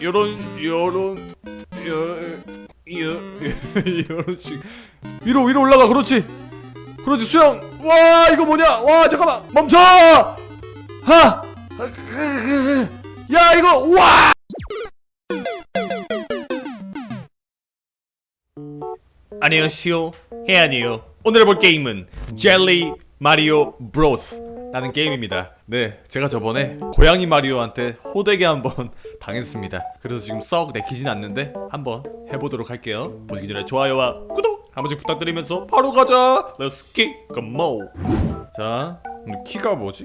요런 요런 요, 요, 요런 식. 위로 위로 올라가 그렇지. 그렇지 수영. 와 이거 뭐냐? 와 잠깐만. 멈춰! 하야 이거 와! 안녕하시오 해안이요. 오늘 해볼 게임은 젤리 마리오 브로스 라는 게임입니다 네 제가 저번에 고양이 마리오한테 호되게 한번 당했습니다 그래서 지금 썩 내키진 않는데 한번 해보도록 할게요 보시기 전에 좋아요와 구독 한 번씩 부탁드리면서 바로 가자 Let's kick a mo 자 키가 뭐지?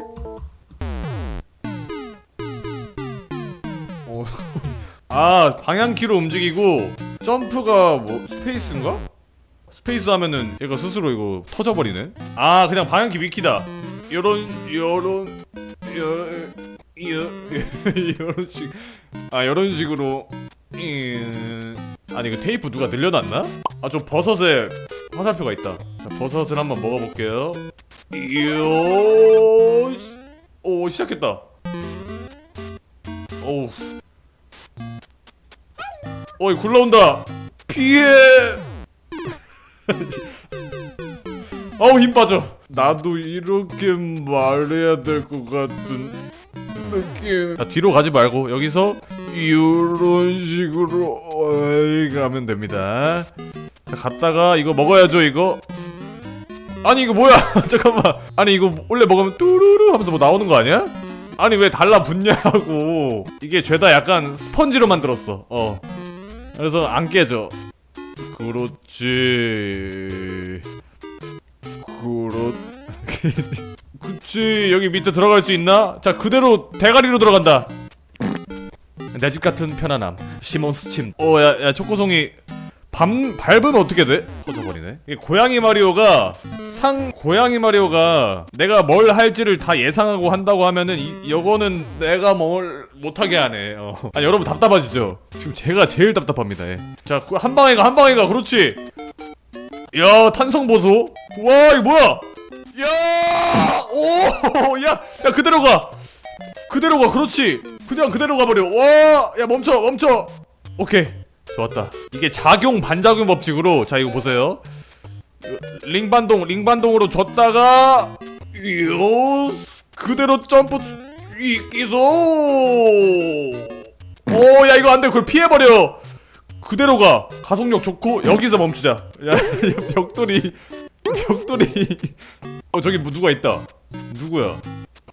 어, 아 방향키로 움직이고 점프가 뭐 스페이스인가? 스페이스 하면은 얘가 스스로 이거 터져버리네. 아 그냥 방향키 위키다. 요런 요런 요런 식. 아 요런 식으로. 음, 아니 그 테이프 누가 늘려놨나? 아좀 버섯에 화살표가 있다. 자, 버섯을 한번 먹어볼게요. 요. 오 시작했다. 오우. 어이 굴러온다. 피해. 어우 힘 빠져. 나도 이렇게 말해야 될 것 같은 느낌. 자 뒤로 가지 말고 여기서 이런 식으로 가면 됩니다. 자 갔다가 이거 먹어야죠 이거. 아니 이거 뭐야? 잠깐만. 아니 이거 원래 먹으면 뚜루루 하면서 뭐 나오는 거 아니야? 아니 왜 달라붙냐고. 이게 죄다 약간 스펀지로 만들었어. 어. 그래서 안 깨져. 그렇지. 그렇. 그치 여기 밑에 들어갈 수 있나? 자 그대로 대가리로 들어간다. 내 집 같은 편안함. 시몬스 침. 어야 야 초코송이 밤 밟으면 어떻게 돼? 터져버리네. 고양이 마리오가 상 고양이 마리오가 내가 뭘 할지를 다 예상하고 한다고 하면은 이 이거는 내가 뭘 못하게 하네. 어. 아 여러분 답답하시죠? 지금 제가 제일 답답합니다. 예. 자한 방에 가한 방에 가 그렇지. 야 탄성 보소. 와 이거 뭐야? 야! 오! 야! 야 그대로 가. 그대로 가. 그렇지. 그냥 그대로 가버려. 와! 야 멈춰 멈춰. 오케이. 좋았다. 이게 작용 반작용 법칙으로 자 이거 보세요. 링반동 링반동으로 줬다가 요 그대로 점프 이기소. 오야 이거 안돼 그걸 피해버려. 그대로 가 가속력 좋고 여기서 멈추자. 야 벽돌이 벽돌이 어 저기 뭐 누가 있다. 누구야?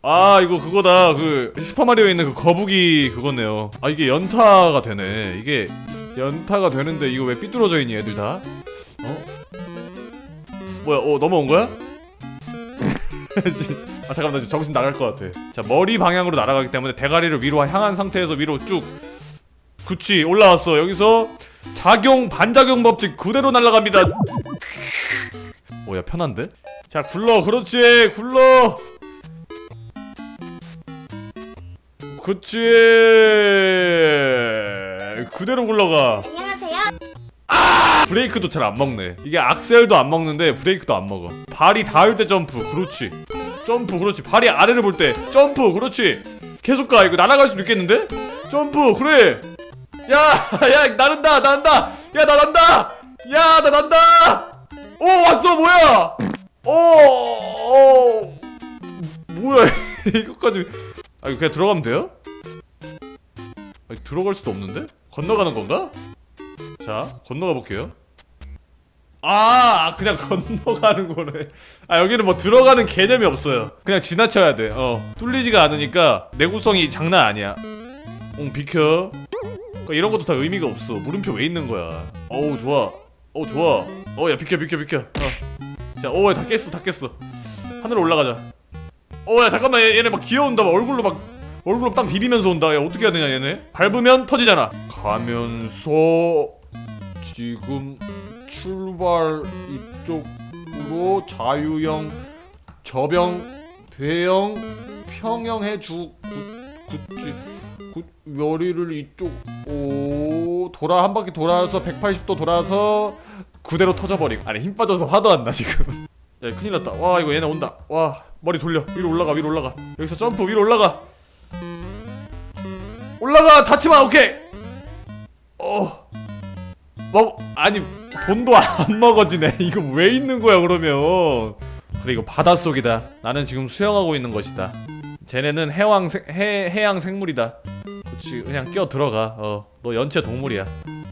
아 이거 그거다 그 슈퍼마리오에 있는 그 거북이 그거네요. 아 이게 연타가 되네. 이게 연타가 되는데 이거 왜 삐뚤어져 있니 애들 다? 어? 뭐야? 어 넘어온 거야? 아 잠깐만 나 지금 정신 나갈 것 같아. 자 머리 방향으로 날아가기 때문에 대가리를 위로 향한 상태에서 위로 쭉. 그치 올라왔어. 여기서 작용 반작용 법칙 그대로 날아갑니다. 오야 편한데? 자 굴러 그렇지 굴러. 그치 그대로 굴러가. 안녕하세요. 브레이크도 잘 안 먹네. 이게 악셀도 안 먹는데 브레이크도 안 먹어. 발이 닿을 때 점프, 그렇지. 점프, 그렇지. 발이 아래를 볼 때 점프, 그렇지. 계속 가. 이거 날아갈 수도 있겠는데? 점프, 그래. 야, 야, 나른다, 난다. 야, 나 난다. 야, 나 난다. 오, 왔어, 뭐야? 오, 오, 뭐야? 이거까지. 아, 그냥 들어가면 돼요? 아니, 들어갈 수도 없는데? 건너가는 건가? 자, 건너가 볼게요. 아, 그냥 건너가는 거네. 아, 여기는 뭐 들어가는 개념이 없어요. 그냥 지나쳐야 돼. 어. 뚫리지가 않으니까 내구성이 장난 아니야. 응, 비켜. 그러니까 이런 것도 다 의미가 없어. 물음표 왜 있는 거야? 어우, 좋아. 어우, 좋아. 어, 야, 비켜, 비켜, 비켜. 어. 자, 오, 야, 다 깼어, 다 깼어. 하늘로 올라가자. 어, 야, 잠깐만, 얘, 얘네 막 기어온다. 막 얼굴로 막 얼굴로 땅 비비면서 온다. 야, 어떻게 해야 되냐, 얘네? 밟으면 터지잖아. 가면서 지금 출발 이쪽으로 자유형 저병 배영 평형해 주 굳지 굿 머리를 이쪽 오 돌아 한 바퀴 돌아서 180도 돌아서 그대로 터져버리고 아니 힘 빠져서 화도 안 나 지금 야 큰일 났다 와 이거 얘네 온다 와 머리 돌려 위로 올라가 위로 올라가 여기서 점프 위로 올라가 올라가 닿지마 오케이 어. 뭐 아니 돈도 안 먹어지네. 이거 왜 있는 거야 그러면? 이거 바닷속이다. 나는 지금 수영하고 있는 것이다. 쟤네는 해왕 생, 해 해양 생물이다. 그렇지 그냥 끼어 들어가. 어, 너 연체 동물이야.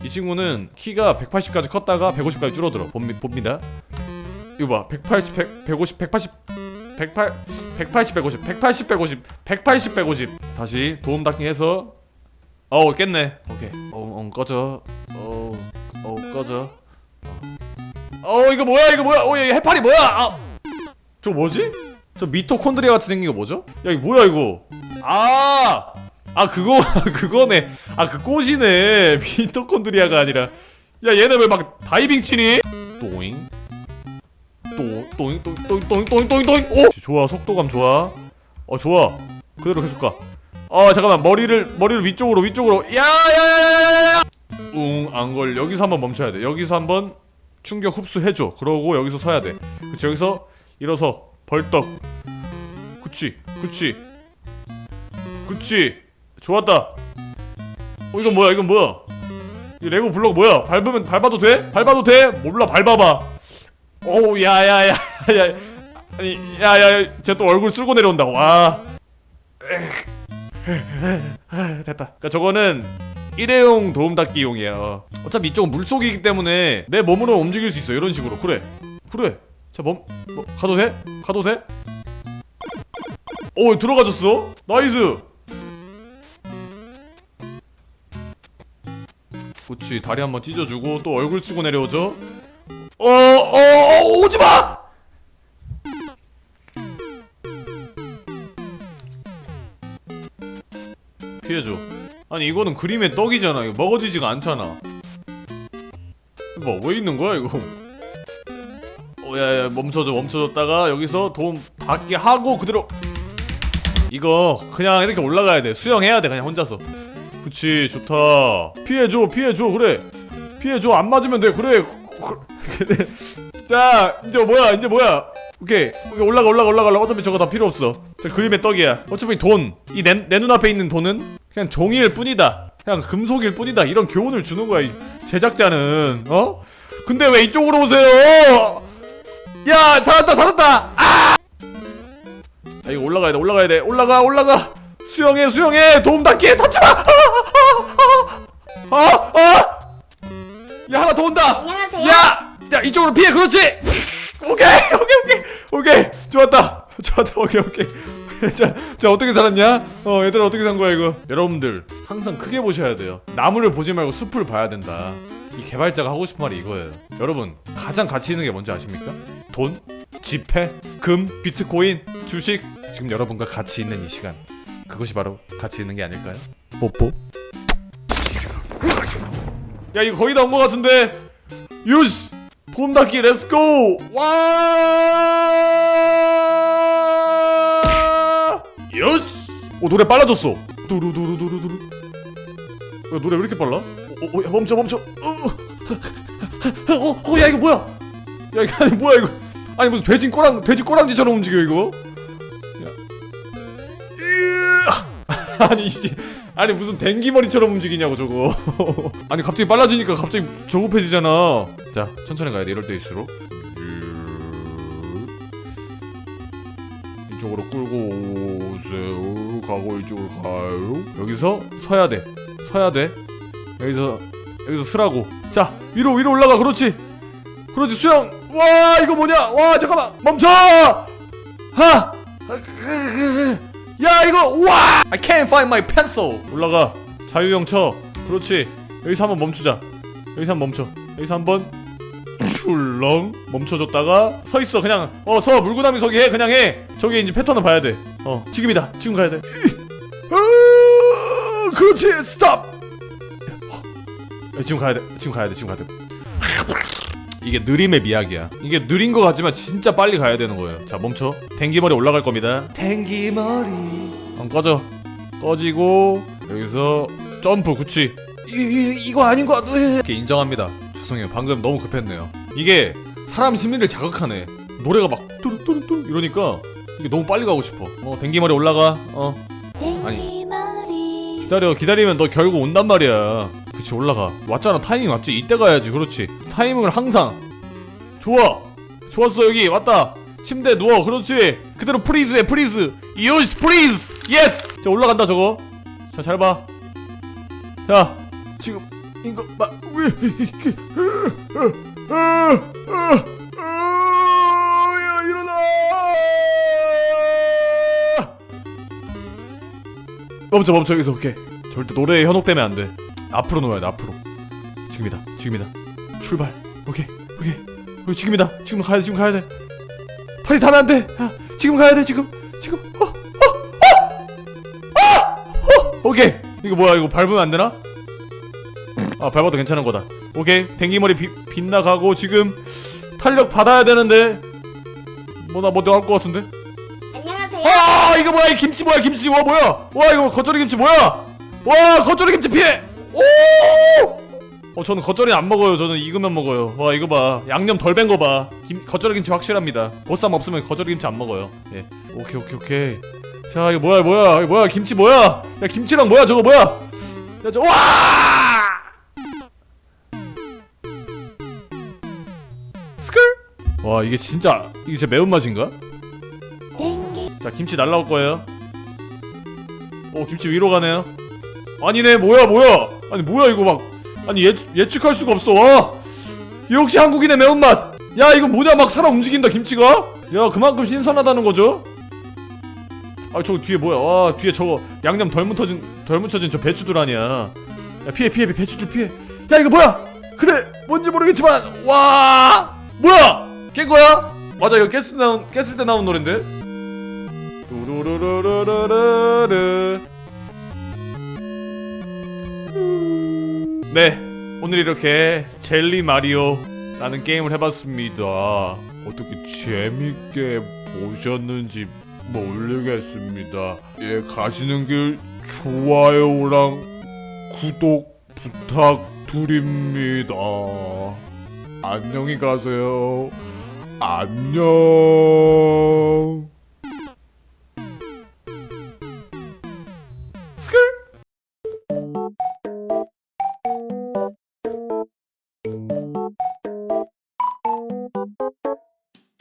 이 친구는 키가 180까지 컸다가 150까지 줄어들어. 봅니, 봅니다. 이거 봐. 180, 100, 150, 180, 108, 180, 150, 180, 150, 180, 150. 다시 도움 닫기 해서 어우 깼네. 오케이. 어, 어 꺼져. 어, 어 꺼져. 어. 어 이거 뭐야 이거 뭐야? 어 얘 해파리 뭐야? 아. 저 뭐지? 저 미토콘드리아 같이 생긴 거 뭐죠? 야 이거 뭐야 이거? 아! 아 그거 그거네. 아 그 꽃이네. 미토콘드리아가 아니라. 야 얘네 왜 막 다이빙 치니? 또잉. 또 또잉 또잉 또잉 또잉 또잉 또잉. 오! 좋아 속도감 좋아. 어 좋아. 그대로 계속 가. 아 잠깐만 머리를 머리를 위쪽으로 위쪽으로. 야야야야야야. 웅안 걸. 여기서 한번 멈춰야 돼. 여기서 한번 충격 흡수해 줘. 그러고 여기서 서야 돼. 그치 여기서 일어서 벌떡. 그치 그치 그치 좋았다. 어 이건 뭐야 이건 뭐야? 이 레고 블록 뭐야? 밟으면 밟아도 돼? 밟아도 돼? 몰라 밟아봐. 어우 야야야 야. 아니 야야 쟤 또 얼굴 쓸고 내려온다. 와. 됐다. 그러니까 저거는 일회용 도움 닫기용이에요. 어차피 이쪽은 물속이기 때문에 내 몸으로 움직일 수 있어. 이런 식으로. 그래. 그래. 자, 몸 뭐, 가도 돼? 가도 돼? 오, 들어가졌어. 나이스. 그렇지. 다리 한번 찢어주고 또 얼굴 쓰고 내려오죠. 어, 어, 어 오지 마. 피해줘. 아니 이거는 그림의 떡이잖아. 이거 먹어지지가 않잖아. 뭐 왜 있는 거야 이거? 어야야 멈춰줘 멈춰줬다가 여기서 도움 닫게 하고 그대로 이거 그냥 이렇게 올라가야 돼. 수영해야 돼 그냥 혼자서. 그치 좋다. 피해줘 피해줘 그래. 피해줘 안 맞으면 돼 그래. 자 이제 뭐야 이제 뭐야 오케이 올라가 올라가 올라가 올라가. 어차피 저거 다 필요 없어 저 그림의 떡이야 어차피 돈 이 내 내 눈앞에 있는 돈은 그냥 종이일 뿐이다 그냥 금속일 뿐이다 이런 교훈을 주는 거야 이 제작자는 어 근데 왜 이쪽으로 오세요 야 살았다 살았다 아! 아 이거 올라가야 돼 올라가야 돼 올라가 올라가 수영해 수영해 도움 닫기에 닫지마 아! 아! 아! 야 하나 더 온다 안녕하세요. 야! 야 이쪽으로 피해 그렇지! 오케이 오케이 오케이 오케이 좋았다 좋았다 오케이 오케이 자, 자 어떻게 살았냐? 어 얘들아 어떻게 산 거야 이거 여러분들 항상 크게 보셔야 돼요 나무를 보지 말고 숲을 봐야 된다 이 개발자가 하고 싶은 말이 이거예요 여러분 가장 가치 있는 게 뭔지 아십니까? 돈? 지폐? 금? 비트코인? 주식? 지금 여러분과 같이 있는 이 시간 그것이 바로 가치 있는 게 아닐까요? 뽀뽀 야 이거 거의 다 온 것 같은데 요시 돈 닫기 렛츠고 와 요시 오 노래 빨라졌어 두루두루두루두루 야, 노래 왜 이렇게 빨라? 어, 어, 야, 멈춰 멈춰 어, 어, 어, 야 이거 뭐야 야 이거 아니 뭐야 이거 아니 무슨 돼지 꼬랑 돼지 꼬랑지처럼 움직여 이거. 아니 씨. 아니 무슨 댕기머리처럼 움직이냐고 저거. 아니 갑자기 빨라지니까 갑자기 조급해지잖아. 자 천천히 가야 돼 이럴 때일수록 이쪽으로 끌고 오세요. 가고 이쪽으로 가요. 여기서 서야 돼. 서야 돼. 여기서 여기서 쓰라고. 자 위로 위로 올라가. 그렇지. 그렇지 수영 와 이거 뭐냐? 와 잠깐만. 멈춰! 하! 야 이거 우와! I can't find my pencil. 올라가. 자유형 쳐. 그렇지. 여기서 한번 멈추자. 여기서 한번 멈춰. 여기서 한번 출렁 멈춰줬다가 서 있어. 그냥 어 서. 물구나미 서기 해. 그냥 해. 저기 이제 패턴을 봐야 돼어 지금이다. 지금 가야 돼. 아, 그렇지. 스탑! 어, 지금 가야 돼. 지금 가야 돼. 지금 가야 돼 이게 느림의 미학이야. 이게 느린 것 같지만 진짜 빨리 가야 되는 거예요. 자 멈춰. 탱기머리 올라갈 겁니다. 탱기머리. 안 꺼져. 꺼지고 여기서 점프 그치. 이, 이 이거 아닌 것 같아. 이렇게 인정합니다. 죄송해요. 방금 너무 급했네요. 이게 사람 심리를 자극하네. 노래가 막 뚜루뚜루뚜 이러니까 이게 너무 빨리 가고 싶어. 어 탱기머리 올라가. 어 아니. 기다려 기다리면 너 결국 온단 말이야. 그치 올라가. 왔잖아 타이밍 맞지? 이때 가야지 그렇지. 타이밍을 항상. 좋아! 좋았어 여기. 왔다. 침대 누워 그렇지. 그대로 프리즈 해 프리즈. 요시 프리즈! 예스! 자 올라간다 저거. 자 잘봐자 지금 이거 막왜 이게. 야 일어나! 멈춰 멈춰 여기서. 오케이. 절대 노래에 현혹되면 안돼 앞으로 놓아야 돼 앞으로. 지금이다 지금이다. 출발. 오케이 오케이. 오케이 지금이다. 지금 가야 돼 지금 가야 돼. 팔이 닿으면 안돼 야, 지금 가야 돼 지금. 지금. 어, 어, 어, 어, 어. 오케이. 이거 뭐야 이거 밟으면 안 되나? 아 밟아도 괜찮은 거다. 오케이. 댕기머리 비, 빗나가고 지금 탄력 받아야 되는데. 뭐 나 뭐 나올 것 같은데? 안녕하세요. 아 이거 뭐야? 이 김치 뭐야 김치? 와 뭐야? 와 이거 겉절이 김치 뭐야? 와 겉절이 김치 피해 오 어 저는 겉절이 안 먹어요. 저는 익으면 먹어요. 와 이거 봐. 양념 덜 뺀 거봐. 겉절이 김치 확실합니다. 보쌈 없으면 겉절이 김치 안 먹어요. 예. 오케이 오케이 오케이. 자 이거 뭐야 뭐야? 이거 뭐야? 김치 뭐야? 야 김치랑 뭐야? 저거 뭐야? 야저와! 스컬 와 이게 진짜 이게 진짜 매운맛인가? 자 김치 날라올 거예요. 오 김치 위로 가네요. 아니네 뭐야 뭐야 아니 뭐야 이거 막. 아니 예, 예측할 수가 없어. 와. 역시 한국인의 매운맛? 야 이거 뭐냐 막 살아 움직인다 김치가? 야 그만큼 신선하다는 거죠? 아저 뒤에 뭐야? 와 뒤에 저거 양념 덜 묻혀진 덜 묻혀진 저 배추들 아니야. 야 피해 피해 배추들 피해. 야 이거 뭐야? 그래 뭔지 모르겠지만 와! 뭐야? 깬 거야? 맞아 이거 깼을 때 나온 깼을 때 나온 노랜데? 뚜루루루루루루루. 네, 오늘 이렇게 젤리 마리오라는 게임을 해봤습니다. 어떻게 재밌게 보셨는지 모르겠습니다. 예, 가시는 길 좋아요랑 구독 부탁드립니다. 안녕히 가세요. 안녕.